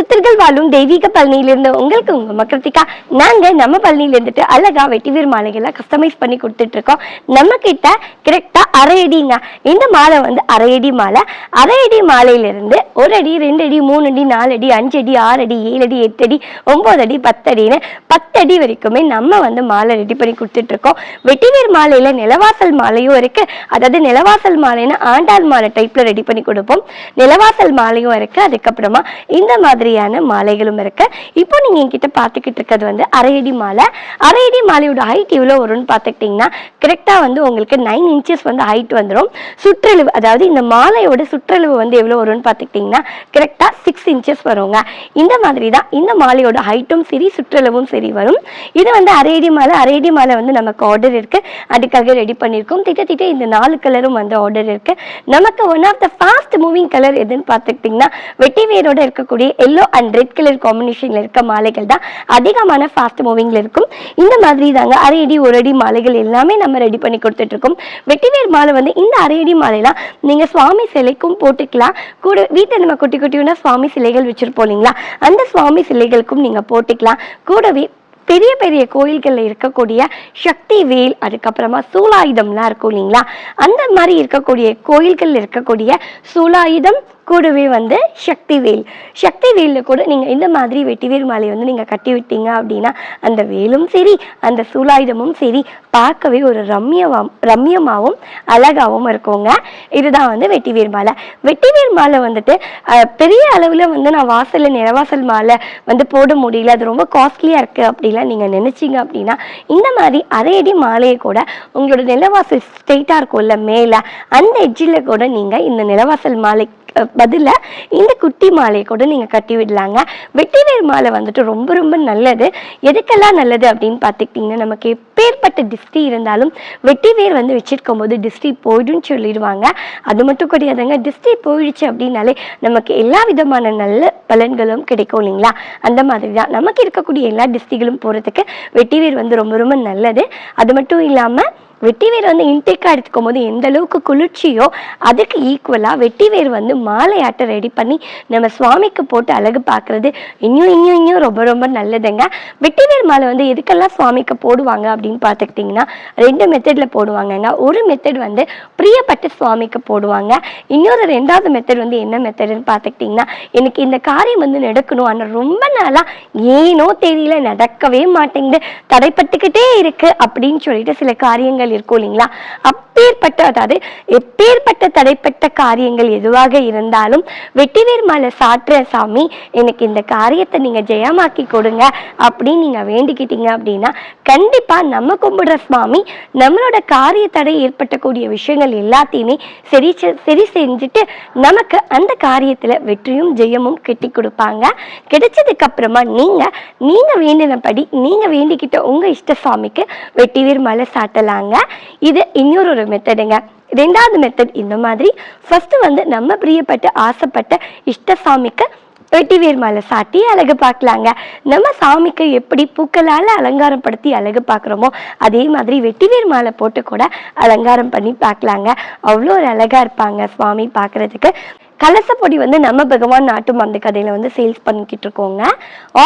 சித்தர்கள் வாழும் தெய்வீக பழனியிலிருந்து உங்களுக்கு உங்கள் மக்கத்திக்கா நாங்க நம்ம பழனியில இருந்துட்டு அழகா வெட்டிவீர் மாலைகளை கஸ்டமைஸ் பண்ணி கொடுத்துட்டு இருக்கோம் நம்ம கிட்ட கரெக்டா அரை அடிங்க. இந்த மாலை வந்து அரை அடி மாலை. அரை அடி மாலையில இருந்து ஒரு அடி ரெண்டு அடி மூணு அடி நாலு அடி அஞ்சு அடி ஆறு அடி ஏழு அடி எட்டு அடி ஒம்பது அடி பத்து அடின்னு பத்து அடி வரைக்குமே நம்ம வந்து மாலை ரெடி பண்ணி கொடுத்துட்டு இருக்கோம் வெட்டிவீர் மாலையில நிலவாசல் மாலையும் இருக்கு. அதாவது நிலவாசல் மாலைன்னு ஆண்டாள் மாலை டைப்ல ரெடி பண்ணி கொடுப்போம். நிலவாசல் மாலையும் இருக்கு. அதுக்கப்புறமா இந்த மாதிரி மாதிரியான மாலைகளும் இருக்கு. இப்போ நீங்க என்கிட்ட பார்த்துக்கிட்டு இருக்கிறது வந்து அரையடி மாலை. அரையடி மாலையோட ஹைட் எவ்வளோ வரும்னு பார்த்துக்கிட்டிங்கன்னா கரெக்டாக வந்து உங்களுக்கு நைன் இன்ச்சஸ் வந்து ஹைட் வந்துடும் சுற்றளவு அதாவது இந்த மாலையோட சுற்றளவு வந்து எவ்வளோ வரும்னு பார்த்துக்கிட்டிங்கன்னா கரெக்டாக சிக்ஸ் இன்ச்சஸ் வருங்க. இந்த மாதிரி தான் இந்த மாலையோட ஹைட்டும் சரி சுற்றளவும் சரி வரும். இது வந்து அரையடி மாலை. அரையடி மாலை வந்து நமக்கு ஆர்டர் இருக்கு. அதுக்காக ரெடி பண்ணியிருக்கோம். திட்டத்திட்ட இந்த நாலு கலரும் வந்து ஆர்டர் இருக்கு. நமக்கு one of the fast moving colour எதுன்னு பார்த்துக்கிட்டிங்கன்னா வெட்டி வேரோட இருக்கக்கூடிய எல்லோ அண்ட் ரெட் கலர் காம்பினேஷன்ல இருக்க மாலைகள் தான் அதிகமான ஃபாஸ்ட் மூவிங்ல இருக்கும். இந்த மாதிரி தாங்க அரை அடி ஒரு அடி மாலைகள் எல்லாமே நம்ம ரெடி பண்ணி கொடுத்துட்டு இருக்கோம் வெட்டிவேர் மாலை வந்து இந்த அரை அடி மாலைலாம் நீங்க சுவாமி சிலைக்கும் போட்டுக்கலாம். கூட வீட்டில் நம்ம குட்டி குட்டியான சுவாமி சிலைகள் வச்சிருப்போம் இல்லைங்களா? அந்த சுவாமி சிலைகளுக்கும் நீங்க போட்டுக்கலாம். கூடவே பெரிய பெரிய கோயில்களில் இருக்கக்கூடிய சக்தி வேல் அதுக்கப்புறமா சூலாயுதம்லாம் இருக்கும் இல்லைங்களா? அந்த மாதிரி இருக்கக்கூடிய கோயில்களில் இருக்கக்கூடிய சூலாயுதம் கூடவே வந்து சக்தி வேல் சக்தி வேலில் கூட நீங்கள் இந்த மாதிரி வெட்டிவேல் மாலையை வந்து நீங்கள் கட்டி விட்டீங்க அப்படின்னா அந்த வேலும் சரி அந்த சூலாயுதமும் சரி பார்க்கவே ஒரு ரம்யமா ரம்யமாகவும் அழகாகவும் இருக்குங்க. இதுதான் வந்து வெட்டிவேல் மாலை. வெட்டிவேல் மாலை வந்துட்டு பெரிய அளவில் வந்து நான் வாசலில் நிறவாசல் மாலை வந்து போட முடியல அது ரொம்ப காஸ்ட்லியாக இருக்குது அப்படிலாம் நீங்கள் நினச்சிங்க அப்படின்னா இந்த மாதிரி அரை அடி மாலையை கூட உங்களோட நிலவாசல் ஸ்ட்ரெயிட்டாக இருக்கும்ல மேலே அந்த எட்ஜில் கூட நீங்கள் இந்த நிலவாசல் மாலை பதில இந்த குட்டி மாலையை கூட நீங்க கட்டி விடலாங்க. வெட்டிவேர் மாலை வந்துட்டு ரொம்ப ரொம்ப நல்லது. எதுக்கெல்லாம் நல்லது அப்படின்னு பார்த்துக்கிட்டிங்கன்னா நமக்கு எப்பேற்பட்ட டிஸ்டி இருந்தாலும் வெட்டிவேர் வந்து வச்சிருக்கும் போது டிஸ்டி போயிடும்னு சொல்லிடுவாங்க. அது மட்டும் கிடையாதுங்க. டிஸ்டி போயிடுச்சு அப்படின்னாலே நமக்கு எல்லா விதமான நல்ல பலன்களும் கிடைக்கும் இல்லைங்களா? அந்த மாதிரி தான். நமக்கு இருக்கக்கூடிய எல்லா டிஸ்டிகளும் போகிறதுக்கு வெட்டிவேர் வந்து ரொம்ப ரொம்ப நல்லது. அது மட்டும் இல்லாமல் வெட்டிவேர் வந்து இன்டேக்காக எடுத்துக்கும் போது எந்த அளவுக்கு குளிர்ச்சியோ அதுக்கு ஈக்குவலாக வெட்டிவேர் வந்து மாலையாட்டை ரெடி பண்ணி நம்ம சுவாமிக்கு போட்டு அழகு பார்க்குறது இன்னும் இன்னும் இன்னும் ரொம்ப ரொம்ப நல்லதுங்க. வெட்டிவேர் மாலை வந்து எதுக்கெல்லாம் சுவாமிக்கு போடுவாங்க அப்படின்னு பார்த்துக்கிட்டிங்கன்னா ரெண்டு மெத்தடில் போடுவாங்கங்க. ஒரு மெத்தட் வந்து பிரியப்பட்ட சுவாமிக்கு போடுவாங்க. இன்னொரு ரெண்டாவது மெத்தட் வந்து என்ன மெத்தடுன்னு பார்த்துக்கிட்டிங்கன்னா எனக்கு இந்த காரியம் வந்து நடக்கணும். ஆனால் ரொம்ப நாளாக ஏனோ தெரியல நடக்கவே மாட்டேங்குது. தடைப்பட்டுக்கிட்டே இருக்குது அப்படின்னு சொல்லிட்டு சில காரியங்கள் இருக்கும் இல்லைங்களா? அப்பேற்பட்ட அதாவது எப்பேற்பட்ட தடைப்பட்ட காரியங்கள் எதுவாக இருந்தாலும் வெட்டிவேர் மலை சாற்ற சாமி எனக்கு இந்த காரியத்தை நீங்க ஜெயமாக்கி கொடுங்க அப்படின்னு நீங்க வேண்டிக்கிட்டீங்க அப்படின்னா கண்டிப்பா நம்ம கும்பிடுற சுவாமி நம்மளோட காரிய தடை ஏற்பட்டக்கூடிய விஷயங்கள் எல்லாத்தையுமே சரி செ- சரி செஞ்சுட்டு நமக்கு அந்த காரியத்துல வெற்றியும் ஜெயமும் கெட்டி கொடுப்பாங்க. கிடைச்சதுக்கு அப்புறமா நீங்க நீங்க வேண்டினபடி நீங்க வேண்டிக்கிட்ட உங்க இஷ்ட சுவாமிக்கு வெட்டிவேர் மலை சாட்டலாங்க. இது இன்னொரு ஒரு மெத்தடுங்க ரெண்டாவது மெத்தட் இந்த மாதிரி. ஃபஸ்ட்டு வந்து நம்ம பிரியப்பட்டு ஆசைப்பட்ட இஷ்ட சாமிக்கு வெட்டிவேர் மாலை சாட்டி அழகு பார்க்கலாங்க. நம்ம சாமிக்கு எப்படி பூக்களால் அலங்காரப்படுத்தி அழகு பார்க்குறோமோ அதே மாதிரி வெட்டிவேர் மாலை போட்டு கூட அலங்காரம் பண்ணி பார்க்கலாங்க. அவ்வளோ ஒரு அழகா இருப்பாங்க சுவாமி பார்க்குறதுக்கு. கலசப்பொடி வந்து நம்ம பகவான் நாட்டு மருந்து கடையில் வந்து சேல்ஸ் பண்ணிக்கிட்டு இருக்கோங்க.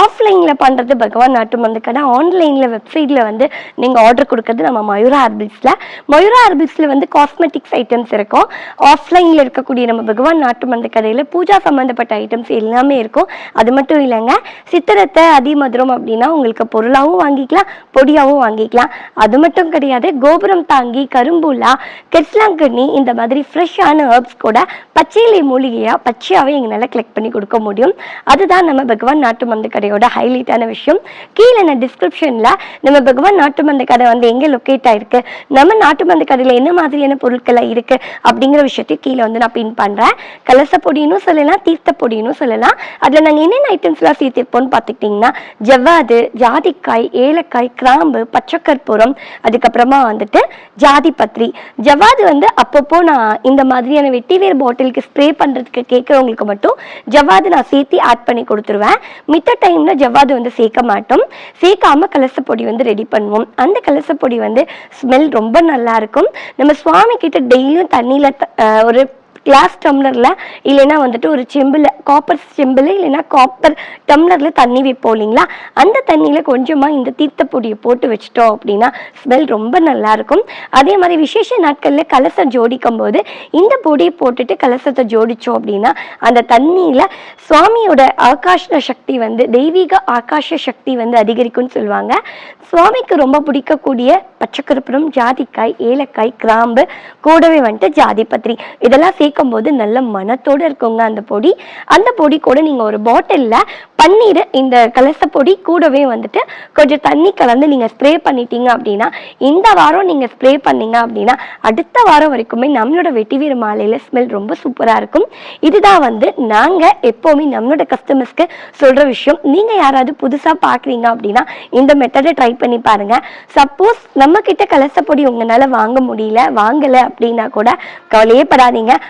ஆஃப்லைனில் பண்ணுறது பகவான் நாட்டு மருந்து கடை. ஆன்லைனில் வெப்சைட்டில் வந்து நீங்கள் ஆர்டர் கொடுக்கறது நம்ம மயூரா ஹார்பிள்ஸில் மயூரா ஹார்பிள்ஸில் வந்து காஸ்மெட்டிக்ஸ் ஐட்டம்ஸ் இருக்கும். ஆஃப்லைனில் இருக்கக்கூடிய நம்ம பகவான் நாட்டு மருந்து கடையில் பூஜா சம்மந்தப்பட்ட ஐட்டம்ஸ் எல்லாமே இருக்கும். அது மட்டும் இல்லைங்க. சித்திரத்தை அதிமதுரம் அப்படின்னா உங்களுக்கு பொருளாகவும் வாங்கிக்கலாம் பொடியாகவும் வாங்கிக்கலாம். அது மட்டும் கிடையாது. கோபுரம் தாங்கி கரும்புலா கெட்லாங்கண்ணி இந்த மாதிரி ஃப்ரெஷ்ஷான ஹர்ப்ஸ் கூட பச்சையிலை மூலிகையாக பச்சையாகவே எங்களால் கலெக்ட் பண்ணி கொடுக்க முடியும். அதுதான் நம்ம பகவான் நாட்டு மருந்து கடையோட ஹைலைட்டான விஷயம். கீழே நான் டிஸ்கிரிப்ஷனில் நம்ம பகவான் நாட்டு மருந்து கடை வந்து எங்கே லொக்கேட் ஆயிருக்கு நம்ம நாட்டு மருந்து கடையில் என்ன மாதிரியான பொருட்கள்லாம் இருக்கு அப்படிங்கிற விஷயத்தையும் கீழே வந்து நான் பின் பண்ணுறேன் கலச பொடினும் சொல்லலாம் தீர்த்த பொடினும் சொல்லலாம். அதில் நாங்கள் என்னென்ன ஐட்டம்ஸ்லாம் சேர்த்திருப்போம்னு பார்த்துக்கிட்டிங்கன்னா ஜவ்வாது ஜாதிக்காய் ஏலக்காய் கிராம்பு பச்சைக்கற்பூரம் அதுக்கப்புறமா வந்துட்டு ஜாதி பத்திரி ஜவ்வாது வந்து அப்பப்போ நான் இந்த மாதிரியான வெட்டிவேர் பாட்டிலுக்கு ஸ்ப்ரே பண்ணுறதுக்கு கேட்குறவங்களுக்கு மட்டும் ஜவ்வாது நான் சேர்த்து ஆட் பண்ணி கொடுத்துருவேன். மித்த டைமில் ஜவ்வாது வந்து சேர்க்க மாட்டோம். சேர்க்காம கலசப்பொடி வந்து ரெடி பண்ணுவோம். அந்த கலசப்பொடி வந்து ஸ்மெல் ரொம்ப நல்லா இருக்கும். நம்ம சுவாமி கிட்ட டெய்லியும் தண்ணியில் ஒரு கிளாஸ் டம்ளரில் இல்லைன்னா வந்துட்டு ஒரு செம்பில் காப்பர் செம்பில் இல்லைன்னா காப்பர் டம்ளரில் தண்ணி வைப்போம் இல்லைங்களா? அந்த தண்ணியில் கொஞ்சமாக இந்த தீர்த்த பொடியை போட்டு வச்சிட்டோம் அப்படின்னா ஸ்மெல் ரொம்ப நல்லா இருக்கும் அதே மாதிரி விசேஷ நாட்களில் கலசம் ஜோடிக்கும் போது இந்த பொடியை போட்டுட்டு கலசத்தை ஜோடிச்சோம் அப்படின்னா அந்த தண்ணியில் சுவாமியோட ஆகாஷ சக்தி வந்து தெய்வீக ஆகாஷ சக்தி வந்து அதிகரிக்கும்னு சொல்லுவாங்க. சுவாமிக்கு ரொம்ப பிடிக்கக்கூடிய பச்சைக்கருப்பரம் ஜாதிக்காய் ஏலக்காய் கிராம்பு கூடவே வந்துட்டு ஜாதி பத்திரி இதெல்லாம் சேர்க்கும் போது நல்ல மனத்தோடு இருக்குங்க அந்த பொடி. அந்த பொடி கூட நீங்கள் ஒரு பாட்டிலில் பன்னீர் இந்த கலச பொடி கூடவே வந்துட்டு கொஞ்சம் தண்ணி கலந்து நீங்கள் ஸ்ப்ரே பண்ணிட்டீங்க அப்படின்னா இந்த வாரம் நீங்கள் ஸ்ப்ரே பண்ணீங்க அப்படின்னா அடுத்த வாரம் வரைக்குமே நம்மளோட வெட்டிவீர மாலையில் ஸ்மெல் ரொம்ப சூப்பராக இருக்கும். இதுதான் வந்து நாங்கள் எப்போவுமே நம்மளோட கஸ்டமர்ஸ்க்கு சொல்கிற விஷயம். நீங்கள் யாராவது புதுசாக பார்க்குறீங்க அப்படின்னா இந்த மெத்தடை ட்ரை பண்ணி பாருங்கள் சப்போஸ் நம்ம கிட்ட கலச பொடி உங்களால் வாங்க முடியல வாங்கலை அப்படின்னா கூட கவலையே படாதீங்க.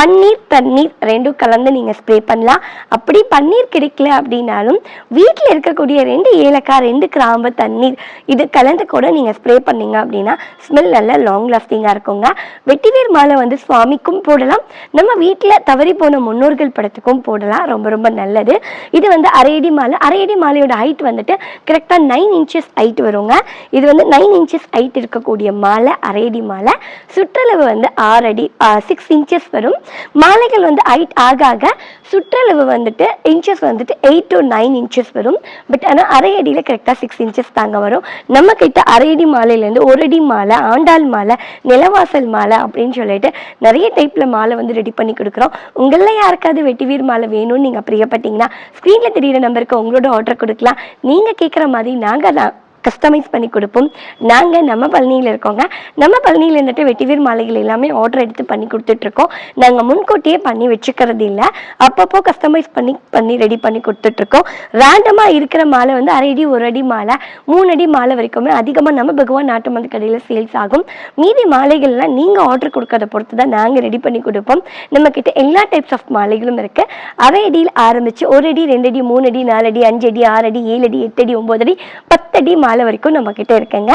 பன்னீர் தண்ணீர் ரெண்டும் கலந்து நீங்கள் ஸ்ப்ரே பண்ணலாம். அப்படி பன்னீர் கிடைக்கல அப்படின்னாலும் வீட்டில் இருக்கக்கூடிய ரெண்டு ஏலக்காய் ரெண்டு கிராம்பு தண்ணீர் இது கலந்து கூட நீங்கள் ஸ்ப்ரே பண்ணீங்க அப்படின்னா ஸ்மெல் நல்ல லாங் லாஸ்டிங்காக இருக்குங்க. வெட்டிவேர் மாலை வந்து சுவாமிக்கும் போடலாம். நம்ம வீட்டில் தவறி போன முன்னோர்கள் படத்துக்கும் போடலாம். ரொம்ப ரொம்ப நல்லது. இது வந்து அரையடி மாலை. அரையடி மாலையோட ஹைட் வந்துட்டு கரெக்டாக நைன் இன்ச்சஸ் ஹைட் வருங்க. இது வந்து நைன் இன்ச்சஸ் ஹைட் இருக்கக்கூடிய மாலை அரையடி மாலை. சுற்றளவு வந்து ஆறு அடி சிக்ஸ் இன்ச்சஸ் வரும். மாலைகள் வந்து ஹைட் ஆக ஆக சுற்றளவு வந்துட்டு இன்ச்சஸ் வந்துட்டு எயிட் டு நைன் இன்ச்சஸ் வரும். பட் ஆனால் அரை அடியில் கரெக்டாக சிக்ஸ் இன்ச்சஸ் தாங்க வரும். நம்ம கிட்ட அரை அடி மாலையிலேருந்து ஒரு அடி மாலை ஆண்டாள் மாலை நிலவாசல் மாலை அப்படின்னு சொல்லிட்டு நிறைய டைப்பில் மாலை வந்து ரெடி பண்ணி கொடுக்குறோம். உங்களில் யாருக்காவது வெட்டிவீர் மாலை வேணும்னு நீங்கள் பிரியப்பட்டீங்கன்னா ஸ்க்ரீனில் தெரியிற நம்பருக்கு உங்களோட ஆர்டர் கொடுக்கலாம். நீங்கள் கேட்குற மாதிரி நாங்கள் தான் கஸ்டமைஸ் பண்ணி கொடுப்போம். நாங்கள் நம்ம பழனியில் இருக்கோங்க. நம்ம பழனியில் இருந்துட்டு வெட்டிவேர் மாலைகள் எல்லாமே ஆர்டர் எடுத்து பண்ணி கொடுத்துட்ருக்கோம். நாங்கள் முன்கூட்டியே பண்ணி வச்சுக்கிறது இல்லை. அப்பப்போ கஸ்டமைஸ் பண்ணி பண்ணி ரெடி பண்ணி கொடுத்துட்ருக்கோம். ரேண்டமாக இருக்கிற மாலை வந்து அரை அடி ஒரு அடி மாலை மூணு அடி மாலை வரைக்குமே அதிகமாக நம்ம பகவான் நாட்டு மந்த கடையில் சேல்ஸ் ஆகும். மீதி மாலைகள்லாம் நீங்கள் ஆர்டர் கொடுக்கறத பொறுத்து தான் நாங்கள் ரெடி பண்ணி கொடுப்போம். நம்மக்கிட்ட எல்லா டைப்ஸ் ஆஃப் மாலைகளும் இருக்குது அரை அடியில் ஆரம்பித்து ஒரு அடி ரெண்டு அடி மூணு அடி நாலு அடி அஞ்சு அடி ஆறு அடி ஏழு அடி எட்டு அடி ஒம்பது அடி பத்தடி மாலை வரைக்கும் நம்மக்கிட்ட இருக்குங்க.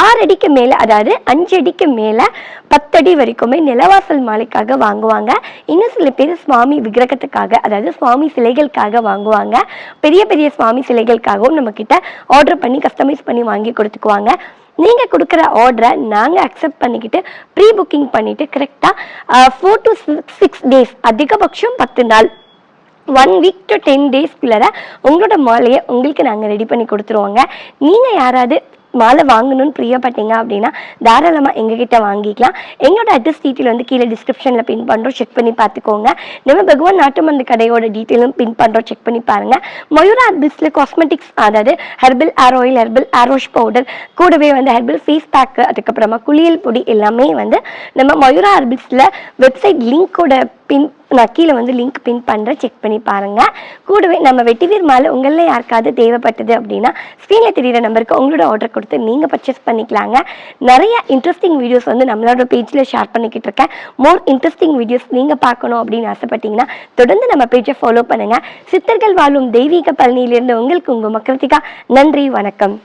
ஆறு அடிக்கு மேலே அதாவது அஞ்சு அடிக்கு மேலே பத்தடி வரைக்குமே நிலவாசல் மாலைக்காக வாங்குவாங்க. இன்னும் சில பேர் சுவாமி விக்கிரகத்துக்காக அதாவது சுவாமி சிலைகளுக்காக வாங்குவாங்க. பெரிய பெரிய சுவாமி சிலைகளுக்காகவும் நம்மக்கிட்ட ஆர்டர் பண்ணி கஸ்டமைஸ் பண்ணி வாங்கி கொடுத்துக்குவாங்க. நீங்கள் கொடுக்குற ஆர்டரை நாங்கள் அக்செப்ட் பண்ணிக்கிட்டு ப்ரீ புக்கிங் பண்ணிவிட்டு கரெக்டாக ஃபோர் டு சிக்ஸ் டேஸ் அதிகபட்சம் பத்து நாள் ஒன் வீக் டு டென் டேஸ்க்குள்ளார உங்களோட மாலையை உங்களுக்கு நாங்கள் ரெடி பண்ணி கொடுத்துருவோங்க. நீங்கள் யாராவது மாலை வாங்கணும்னு பிரியப்பட்டீங்க அப்படின்னா தாராளமாக எங்ககிட்ட வாங்கிக்கலாம். எங்களோட அட்ரஸ் டீட்டெயில் வந்து கீழே டிஸ்கிரிப்ஷனில் பின் பண்ணுறோம் செக் பண்ணி பார்த்துக்கோங்க. நம்ம பகவான் நாட்டு மருந்து கடையோட டீட்டெயிலும் பின் பண்ணுறோம் செக் பண்ணி பாருங்கள் மயூரா ஹெர்பிள்ஸில் காஸ்மெட்டிக்ஸ் அதாவது ஹெர்பல் ஏர் ஆயில் ஹெர்பல் ஆரோஷ் பவுடர் கூடவே வந்து ஹெர்பல் ஃபேஸ் பேக்கு அதுக்கப்புறமா குளியல் பொடி எல்லாமே வந்து நம்ம மயூரா ஹெர்பிள்ஸில் வெப்சைட் லிங்க்கோட பின் நான் கீழே வந்து லிங்க் பின் பண்ணுறேன் செக் பண்ணி பாருங்கள் கூடவே நம்ம வெட்டிவீர் மாலை உங்களில் யாருக்காவது தேவைப்பட்டது அப்படின்னா ஸ்க்ரீனில் தெரியிற நம்பருக்கு உங்களோட ஆர்டர் கொடுத்து நீங்கள் பர்ச்சேஸ் பண்ணிக்கலாங்க. நிறைய இன்ட்ரெஸ்டிங் வீடியோஸ் வந்து நம்மளோட பேஜில் ஷேர் பண்ணிக்கிட்டு இருக்கேன். மோர் இன்ட்ரெஸ்டிங் வீடியோஸ் நீங்கள் பார்க்கணும் அப்படின்னு ஆசைப்பட்டீங்கன்னா தொடர்ந்து நம்ம பேஜை ஃபாலோ பண்ணுங்கள் சித்தர்கள் வாழும் தெய்வீக பழனியிலிருந்து உங்களுக்கு உங்கள் மக்களுக்காக நன்றி வணக்கம்.